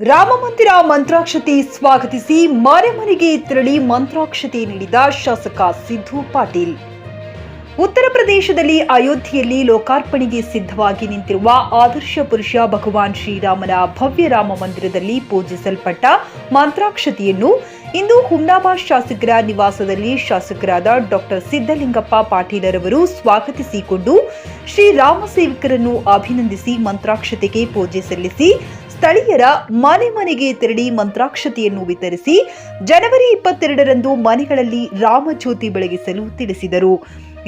ರಾಮ ಮಂದಿರ ಮಂತ್ರಾಕ್ಷತೆ ಸ್ವಾಗತಿಸಿ ಮನೆ ಮನೆಗೆ ತೆರಳಿ ಮಂತ್ರಾಕ್ಷತೆ ನೀಡಿದ ಶಾಸಕ ಸಿದ್ದು ಪಾಟೀಲ್. ಉತ್ತರ ಪ್ರದೇಶದಲ್ಲಿ ಅಯೋಧ್ಯೆಯಲ್ಲಿ ಲೋಕಾರ್ಪಣೆಗೆ ಸಿದ್ಧವಾಗಿ ನಿಂತಿರುವ ಆದರ್ಶ ಪುರುಷ ಭಗವಾನ್ ಶ್ರೀರಾಮನ ಭವ್ಯ ರಾಮ ಮಂದಿರದಲ್ಲಿ ಪೂಜಿಸಲ್ಪಟ್ಟ ಮಂತ್ರಾಕ್ಷತೆಯನ್ನು ಇಂದು ಹುಮ್ನಾಬಾದ್ ಶಾಸಕರ ನಿವಾಸದಲ್ಲಿ ಶಾಸಕರಾದ ಡಾಕ್ಟರ್ ಸಿದ್ದಲಿಂಗಪ್ಪ ಪಾಟೀಲರವರು ಸ್ವಾಗತಿಸಿಕೊಂಡು ಶ್ರೀರಾಮ ಸೇವಕರನ್ನು ಅಭಿನಂದಿಸಿ ಮಂತ್ರಾಕ್ಷತೆಗೆ ಪೂಜೆ ಸಲ್ಲಿಸಿ ಸ್ಥಳೀಯರ ಮನೆ ಮನೆಗೆ ತೆರಳಿ ಮಂತ್ರಾಕ್ಷತೆಯನ್ನು ವಿತರಿಸಿ ಜನವರಿ ಇಪ್ಪತ್ತೆರಡರಂದು ಮನೆಗಳಲ್ಲಿ ರಾಮಜ್ಯೋತಿ ಬೆಳಗಿಸಲು ತಿಳಿಸಿದರು.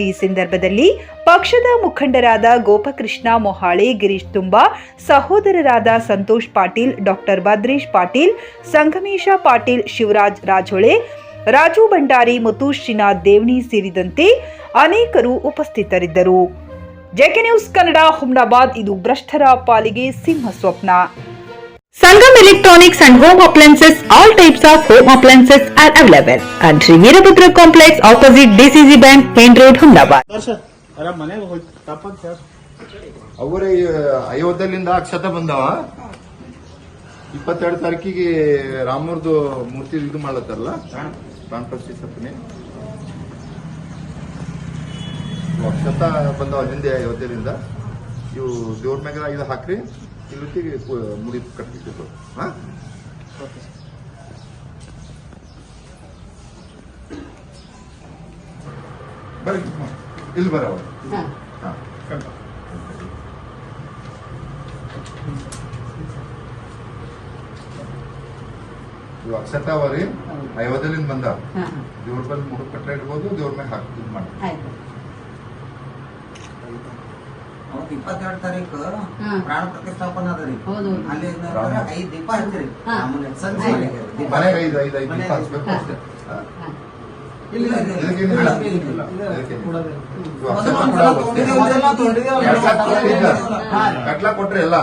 ಈ ಸಂದರ್ಭದಲ್ಲಿ ಪಕ್ಷದ ಮುಖಂಡರಾದ ಗೋಪಕೃಷ್ಣ ಮೊಹಾಳೆ, ಗಿರೀಶ್ ತುಂಬಾ, ಸಹೋದರರಾದ ಸಂತೋಷ್ ಪಾಟೀಲ್, ಡಾಕ್ಟರ್ ಭದ್ರೇಶ್ ಪಾಟೀಲ್, ಸಂಗಮೇಶ ಪಾಟೀಲ್, ಶಿವರಾಜ್ ರಾಜೋಳೆ, ರಾಜು ಭಂಡಾರಿ ಮತ್ತು ಶ್ರೀನಾಥ್ ದೇವಣಿ ಸೇರಿದಂತೆ ಅನೇಕರು ಉಪಸ್ಥಿತರಿದ್ದರು. ಜೆಕೆ ನ್ಯೂಸ್ ಕನ್ನಡ ಹುಮ್ನಾಬಾದ್ ಇದು ಭ್ರಷ್ಟರ ಪಾಲಿಗೆ ಸಿಂಹ ಸ್ವಪ್ನ Sangam Electronics and Home Appliances, all types of home appliances are available. And Sri Veerabhadra Complex opposite DCG Bank, Main Road, Humdabad. ಅವರ ಅಯೋಧ್ಯಲಿಂದ ಅಕ್ಷತ ಬಂದವ ಇಪ್ಪತ್ತೆರಡು ತಾರೀಕಿಗೆ ರಾಮೂರ್ದು ಮೂರ್ತಿ ಇದು ಮಾಡ್ಲತ್ತಾರಲ್ಲ ಪ್ರಾಣ ಪ್ರತಿಷ್ಠಾಪನೆ ಅಕ್ಷತ ಬಂದವ ಹಿಂದೆ ಅಯೋಧ್ಯದಿಂದ ಇವು ದೇವ್ರ ಮ್ಯಾಗ ಇದು ಹಾಕ್ರಿ ಇಲ್ಲಿ ಮುಡಿ ಕಟ್ಟಿತ್ತು ಹಾ ಬರ್ರಿ ಇಲ್ಲಿ ಬರವ ಹಾ ಕಣ್ಣ ಇವು ಅಕ್ಷತ ಅವರಿ ಅಯೋಧ್ಯಲಿಂದ ಬಂದ ದೇವ್ರ ಬಂದು ಮುಡುಕ್ ಕಟ್ರೆ ಇಡ್ಬೋದು ದೇವ್ರ ಮೇಲೆ ಹಾಕಿ ಇದು ಮಾಡಿ ಅವತ್ತು ಇಪ್ಪತ್ತೆರಡು ತಾರೀಕು ಪ್ರಾಣ ಪ್ರತಿಷ್ಠಾಪನ ಅದ ರೀ. ಹೌದು. ಅಲ್ಲಿ ಐದು ಐದ್ ದೀಪ ಹಚ್ಚಿರಿ. ಆಮೇಲೆ ಸಂಜೆ ಮನೆಗೆ ದೀಪ. ಕಟ್ಲಾಕ್ ಕೊಟ್ರಿ ಎಲ್ಲ.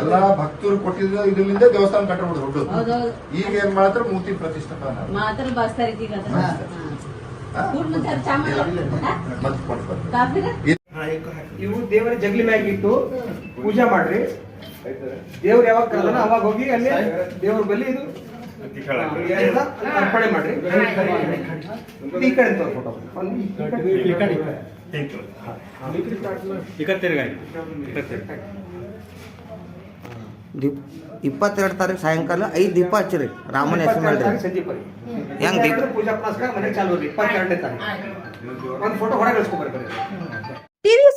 ಎಲ್ಲಾ ಭಕ್ತರು ಕೊಟ್ಟಿದ್ದ ಇದರಿಂದ ದೇವಸ್ಥಾನ ಕಟ್ಟಬಹುದು ದೊಡ್ಡದು ಈಗ ಏನ್ ಮಾಡ್ತಾರೆ? ಮೂರ್ತಿ ಪ್ರತಿಷ್ಠಾಪನೆ. ಮತ್ತೆ ಕೊಟ್ಟು ಬರ್ತಾರೆ. ಕಾಫಿನ ಇವು ದೇವರ ಜಗಲಿ ಮ್ಯಾಗ ಇಟ್ಟು ಪೂಜೆ ಮಾಡ್ರಿ. ದೇವ್ರ ಯಾವಾಗ ಕರೆದನ ಅವಾಗ ಹೋಗಿ ಅಲ್ಲಿ ದೇವ್ರ ಬಲಿ ಇದು ಎಲ್ಲ ಅರ್ಪಣೆ ಮಾಡ್ರಿ. ಈ ಕಡೆ ತೋರ್ ಫೋಟೋ ಒಂದು ಈ ಕಡೆ. ದೀಪ ಇಪ್ಪತ್ತೆರಡು ತಾರೀಕು ಸಾಯಂಕಾಲ ಐದ್ ದೀಪ ಹಚ್ಚಿರಿ. ರಾಮನ ಹೆಸರು ಇಪ್ಪತ್ತೆರಡು ಮಾಡ್ರಿ ತಾರೀಕು ಸಂಜೆ ಬರ್ರಿ. ಹೆಂಗ್ ದೀಪ? ಪೂಜಾ ಪುನಸ್ಕಾರ ಮನೆಗೆ ಚಾಲು ರೀ. ಇಪ್ಪತ್ತೆರಡನೇ ತಾರೀಕು ಒಂದು ಫೋಟೋ ಹೊರಗೆ ಕಳಿಸ್ಕೊಬರ್ರಿ